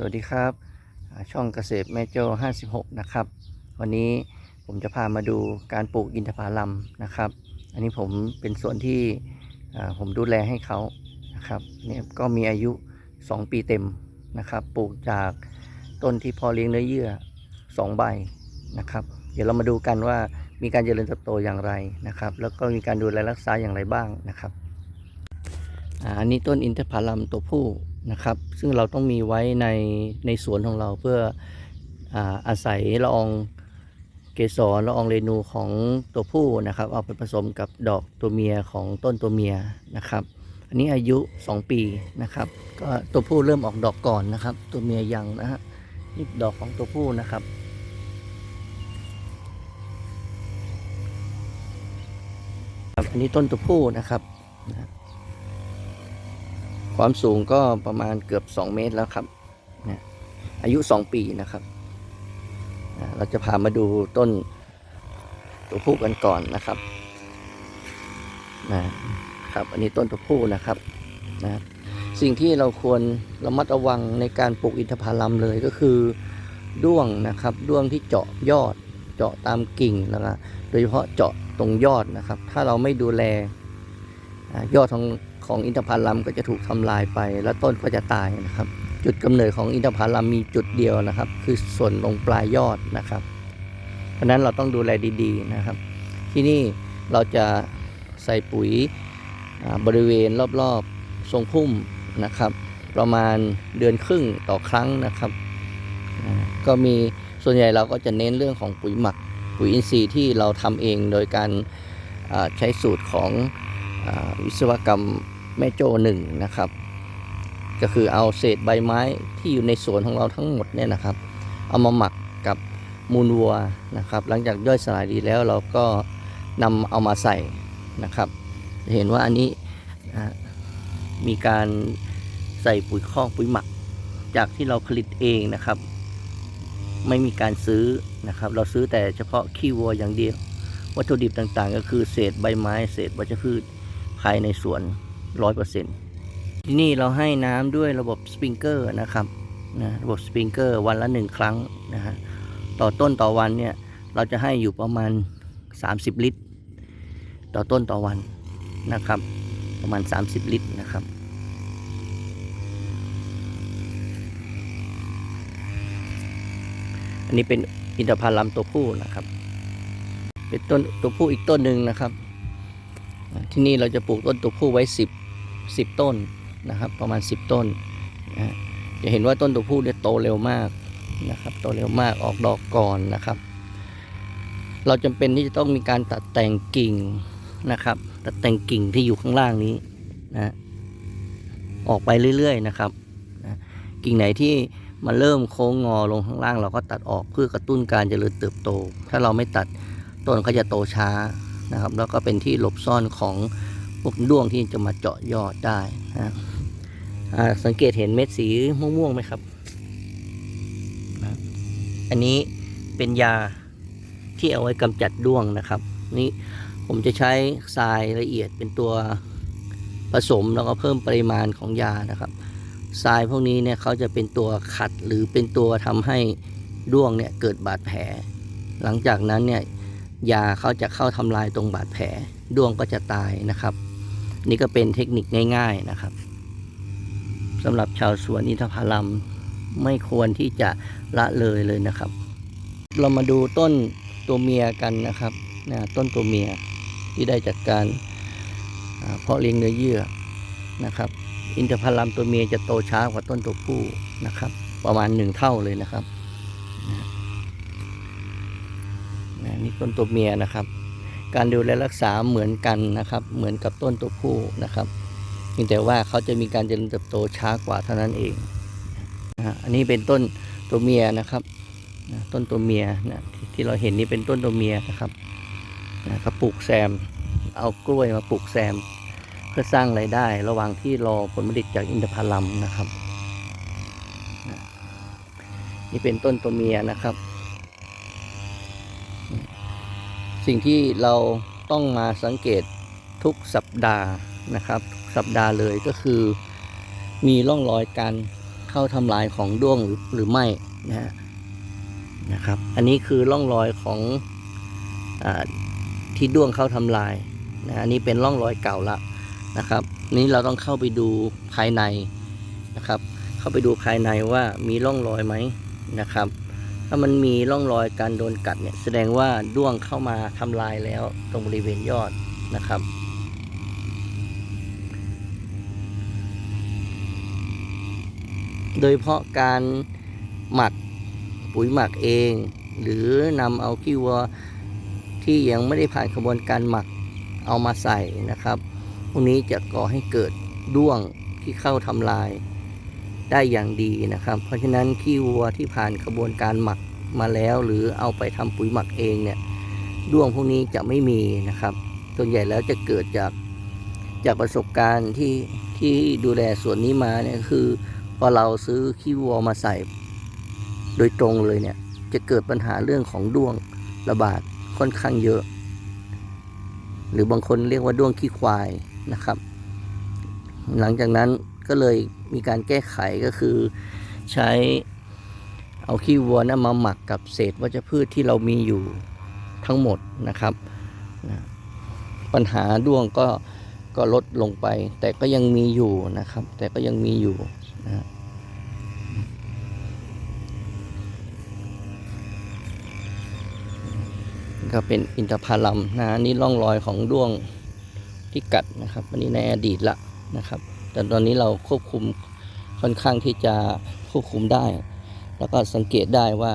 สวัสดีครับช่องเกษตรแม่โจ้56 นะครับ วันนี้ผมจะพามาดูการปลูกอินทผลัมนะครับ อันนี้ผมเป็นส่วนที่ผมดูแลให้เขานะครับเนี่ยก็มีอายุ 2 ปีเต็มนะครับ ปลูกจากต้นที่พอเลี้ยงเนื้อเยื่อ 2 ใบนะครับ เดี๋ยวเรามาดูกันว่ามีการเจริญเติบโตอย่างไรนะครับ แล้วก็มีการดูแลรักษาอย่างไรบ้างนะครับอันนี้ต้นอินทผลัมตัวผู้ นะครับ ซึ่งเราต้องมีไว้ในในสวนของเราเพื่ออาอาศัยละอองเกสรละอองเรนูของตัวผู้นะครับ เอาไปผสมกับดอกตัวเมียของต้นตัวเมียนะครับ อันนี้อายุ 2 ปีนะครับ ก็ตัวผู้เริ่มออกดอกก่อนนะครับ ตัวเมียยังนะฮะนี่ดอกของตัวผู้นะครับอันนี้ต้นตัวผู้นะครับนะ ความสูงก็ประมาณเกือบ 2 เมตรแล้วครับนะอายุ 2 ปีนะครับ เราจะพามาดูต้นตัวผู้กันก่อนนะครับนะครับ อันนี้ต้นตัวผู้นะครับนะสิ่งที่เราควรระมัดระวังในการปลูกอินทผลัมเลยก็คือด้วงนะครับ ด้วงที่เจาะยอด เจาะตามกิ่งแล้วก็โดยเฉพาะเจาะตรงยอดนะครับ ถ้าเราไม่ดูแลยอดของ ของอินทผลัมก็จะถูกทำลายไป แล้วต้นก็จะตายนะครับ จุดกำเนิดของอินทผลัมมีจุดเดียวนะครับ คือส่วนตรงปลายยอดนะครับ เพราะนั้นเราต้องดูแลดีๆนะครับ ที่นี่เราจะใส่ปุ๋ยบริเวณรอบๆทรงพุ่มนะครับ ประมาณเดือนครึ่งต่อครั้งนะครับ ก็มีส่วนใหญ่เราก็จะเน้นเรื่องของปุ๋ยหมัก ปุ๋ยอินทรีย์ที่เราทำเองโดยการใช้สูตรของอวิศวกรรม แม่โจ้หนึ่งนะครับ ก็คือเอาเศษใบไม้ที่อยู่ในสวนของเราทั้งหมดเนี่ยนะครับ เอามาหมักกับมูลวัวนะครับ หลังจากย่อยสลายดีแล้วเราก็นำเอามาใส่นะครับ เห็นว่าอันนี้มีการใส่ปุ๋ยคอกปุ๋ยหมัก จากที่เราผลิตเองนะครับ ไม่มีการซื้อนะครับ เราซื้อแต่เฉพาะขี้วัวอย่างเดียว วัตถุดิบต่างๆ ก็คือเศษใบไม้ เศษวัชพืชภายในสวน ร้อยเปอร์เซ็นต์ที่นี่เราให้น้ำด้วยระบบสปริงเกอร์นะครับนะระบบสปริงเกอร์วันละหนึ่งครั้งนะฮะต่อต้นต่อวันเนี่ยเราจะให้อยู่ประมาณ 30 ลิตร ต่อต้นต่อวันนะครับ ประมาณ 30 ลิตรนะครับอันนี้เป็นอินทผลัมตัวผู้นะครับ เป็นต้นตัวผู้อีกต้นหนึ่งนะครับ ที่นี่เราจะปลูกต้นตัวผู้ไว้ 10 10 ต้นนะครับ ประมาณ 10 ต้นนะจะเห็นว่าต้นตัวผู้เนี่ยโตเร็วมากนะครับ โตเร็วมากออกดอกก่อนนะครับ เราจำเป็นที่จะต้องมีการตัดแต่งกิ่งนะครับ ตัดแต่งกิ่งที่อยู่ข้างล่างนี้นะออกไปเรื่อย ๆ นะครับนะกิ่งไหนที่มันเริ่มโค้งงอลงข้างล่าง เราก็ตัดออกเพื่อกระตุ้นการเจริญเติบโต ถ้าเราไม่ตัดต้นก็จะโตช้านะครับ แล้วก็เป็นที่หลบซ่อนของ พวกด้วงที่จะมาเจาะยอดได้นะสังเกตเห็นเม็ดสีม่วงๆไหมครับ อันนี้เป็นยาที่เอาไว้กำจัดด้วงนะครับ นี่ผมจะใช้ทรายละเอียดเป็นตัวผสมแล้วก็เพิ่มปริมาณของยานะครับทรายพวกนี้เนี่ยเขาจะเป็นตัวขัดหรือเป็นตัวทำให้ด้วงเนี่ยเกิดบาดแผล หลังจากนั้นเนี่ยยาเขาจะเข้าทำลายตรงบาดแผลด้วงก็จะตายนะครับ นี่ก็เป็นเทคนิคง่าย ๆนะครับสำหรับชาวสวนอินทผลัมไม่ควรที่จะละเลยเลยนะครับ เรามาดูต้นตัวเมียกันนะครับนะต้นตัวเมียที่ได้จากการเพาะเลี้ยงเนื้อเยื่อนะครับ อินทผลัมตัวเมียจะโตช้ากว่าต้นตัวผู้นะครับ ประมาณหนึ่งเท่าเลยนะครับนะนี่ต้นตัวเมียนะครับ การดูแลรักษาเหมือนกันนะครับ เหมือนกับต้นตัวผู้นะครับเพียงแต่ว่าเขาจะมีการเจริญเติบโตช้ากว่าเท่านั้นเองอันนี้เป็นต้นตัวเมียนะครับต้นตัวเมียนะที่เราเห็นนี่เป็นต้นตัวเมียนะครับนะเขาปลูกแซม เอากล้วยมาปลูกแซม เพื่อสร้างไรายได้ ระหว่างที่รอผลผลิตจากอินทผลัมนะครับ นี่เป็นต้นตัวเมียนะครับ สิ่งที่เราต้องมาสังเกตทุกสัปดาห์นะครับทุกสัปดาห์เลยก็คือ มีร่องรอยการเข้าทำลายของด้วงหรือหรือไม่นะฮะนะครับ อันนี้คือร่องรอยของอที่ด้วงเข้าทำลายนะอันนี้เป็นร่องรอยเก่าละนะครับ นี้เราต้องเข้าไปดูภายในนะครับ เข้าไปดูภายในว่ามีร่องรอยไหมนะครับ ถ้ามันมีร่องรอยการโดนกัดเนี่ยแสดงว่าด้วงเข้ามาทำลายแล้วตรงบริเวณยอดนะครับโดยเฉพาะการหมักปุ๋ยหมักเอง หรือนำเอาขี้วัวที่ยังไม่ได้ผ่านกระบวนการหมักเอามาใส่นะครับ พวกนี้จะก่อให้เกิดด้วงที่เข้าทำลาย ได้อย่างดีนะครับ เพราะฉะนั้นขี้วัวที่ผ่านกระบวนการหมักมาแล้ว หรือเอาไปทำปุ๋ยหมักเองเนี่ยด้วงพวกนี้จะไม่มีนะครับ ส่วนใหญ่แล้วจะเกิดจากจากประสบการณ์ที่ที่ดูแลส่วนนี้มาเนี่ยคือพอเราซื้อขี้วัวมาใส่ โดยตรงเลยเนี่ยจะเกิดปัญหาเรื่องของด้วงระบาดค่อนข้างเยอะ หรือบางคนเรียกว่าด้วงขี้ควายนะครับ หลังจากนั้น ก็เลยมีการแก้ไขก็คือใช้เอาขี้วัวนะมาหมักกับเศษวัชพืชที่เรามีอยู่ทั้งหมดนะครับนะปัญหาด้วงก็ก็ลดลงไป แต่ก็ยังมีอยู่นะครับ แต่ก็ยังมีอยู่นะก็เป็นอินทผลัมนะนนี่ร่องรอยของด้วงที่กัดนะครับ อันนี้ในอดีตละนะครับ แต่ตอนนี้เราควบคุมค่อนข้างที่จะควบคุมได้ แล้วก็สังเกตได้ว่า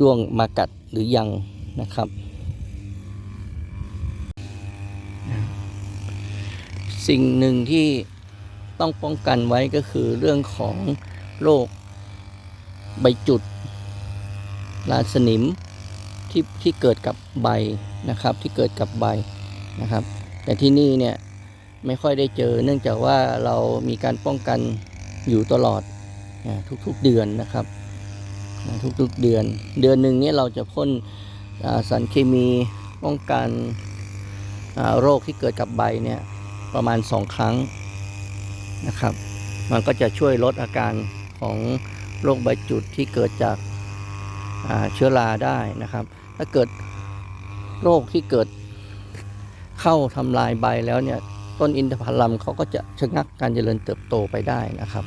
ด้วงมากัดหรือยังนะครับ สิ่งหนึ่งที่ต้องป้องกันไว้ก็คือเรื่องของโรคใบจุดราสนิมที่ที่เกิดกับใบนะครับที่เกิดกับใบนะครับ แต่ที่นี่เนี่ย ไม่ค่อยได้เจอ เนื่องจากว่าเรามีการป้องกันอยู่ตลอดทุกๆเดือนนะครับทุกๆเดือน เดือนหนึ่งนี่ยเราจะพ่นสารเคมีป้องกันโรคที่เกิดกับใบเนี่ยประมาณสองครั้งนะครับ มันก็จะช่วยลดอาการของโรคใบจุดที่เกิดจากาเชื้อราได้นะครับ ถ้าเกิดโรคที่เกิดเข้าทำลายใบแล้วเนี่ย ต้นอินทผลัมเขาก็จะชะงักการเจริญเติบโตไปได้นะครับ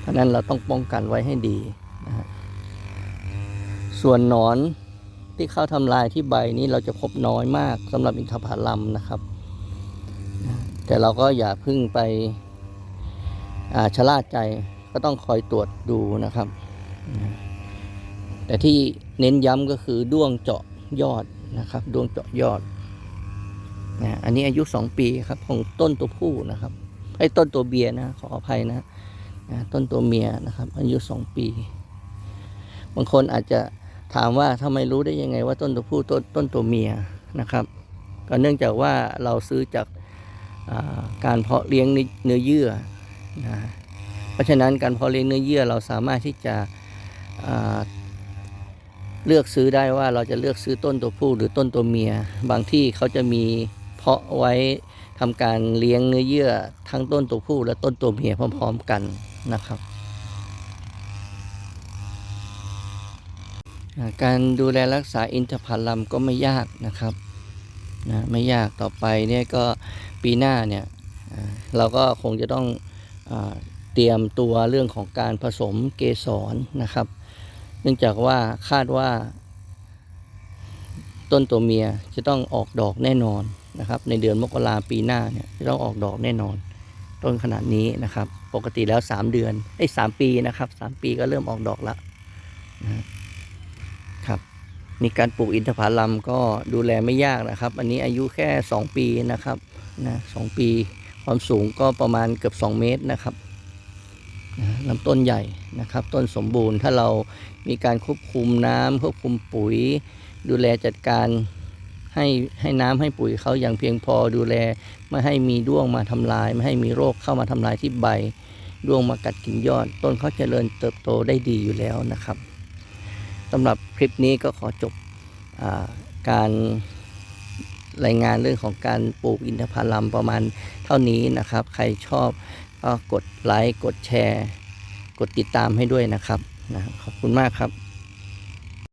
เพราะนั้นเราต้องป้องกันไว้ให้ดีนะส่วนหนอนที่เข้าทำลายที่ใบนี้เราจะพบน้อยมากสำหรับอินทผลัมนะครับ แต่เราก็อย่าพึ่งไปชะล่าใจก็ต้องคอยตรวจดูนะครับ แต่ที่เน้นย้ำก็คือด้วงเจาะยอดนะครับ ด้วงเจาะยอด นะอันนี้อายุ2ปีครับของต้นตัวผู้นะครับไอ้ต้นตัวเบียร์นะขออภัยนะนะต้นตัวเมียนะครับ อายุสองปี บางคนอาจจะถามว่าทำไมรู้ได้ยังไงว่าต้นตัวผู้ต้นต้นตัวเมียนะครับ ก็เนื่องจากว่าเราซื้อจากการเพาะเลี้ยงเนื้อเยื่อนะเพราะฉะนั้นการเพาะเลี้ยงเนื้อเยื่อเราสามารถที่จะเลือกซื้อได้ว่าเราจะเลือกซื้อต้นตัวผู้หรือต้นตัวเมีย บางที่เขาจะมี เพาะไว้ทำการเลี้ยงเนื้อเยื่อทั้งต้นตัวผู้และต้นตัวเมียพร้อม ๆ กันนะครับ การดูแลรักษาอินทผลัมก็ไม่ยากนะครับนะไม่ยากต่อไปเนี่ยก็ปีหน้าเนี่ยเราก็คงจะต้องอเตรียมตัวเรื่องของการผสมเกสรนะครับ เนื่องจากว่าคาดว่า ต้นตัวเมียจะต้องออกดอกแน่นอนนะครับ ในเดือนมกราปีหน้าเนี่ยจะต้องออกดอกแน่นอน ต้นขนาดนี้นะครับ ปกติแล้ว 3 เดือนไอ้สามปีนะครับสามปีก็เริ่มออกดอกละนะครับนี่การปลูกอินทผลัมก็ดูแลไม่ยากนะครับ อันนี้อายุแค่ 2 ปีนะครับนะสองปีความสูงก็ประมาณเกือบ 2 เมตรนะครับนะลำต้นใหญ่นะครับ ต้นสมบูรณ์ถ้าเรามีการควบคุมน้ำควบคุมปุ๋ย ดูแลจัดการให้ให้น้ำให้ปุ๋ยเขาอย่างเพียงพอดูแลไม่ให้มีด้วงมาทำลาย ไม่ให้มีโรคเข้ามาทำลายที่ใบ ด้วงมากัดกินยอด ต้นเขาเจริญเติบโตได้ดีอยู่แล้วนะครับสำหรับคลิปนี้ก็ขอจบอการรายงานเรื่องของการปลูกอินทผลัมประมาณเท่านี้นะครับ ใครชอบก็กดไลค์กดแชร์ กดติดตามให้ด้วยนะครับนะขอบคุณมากครับ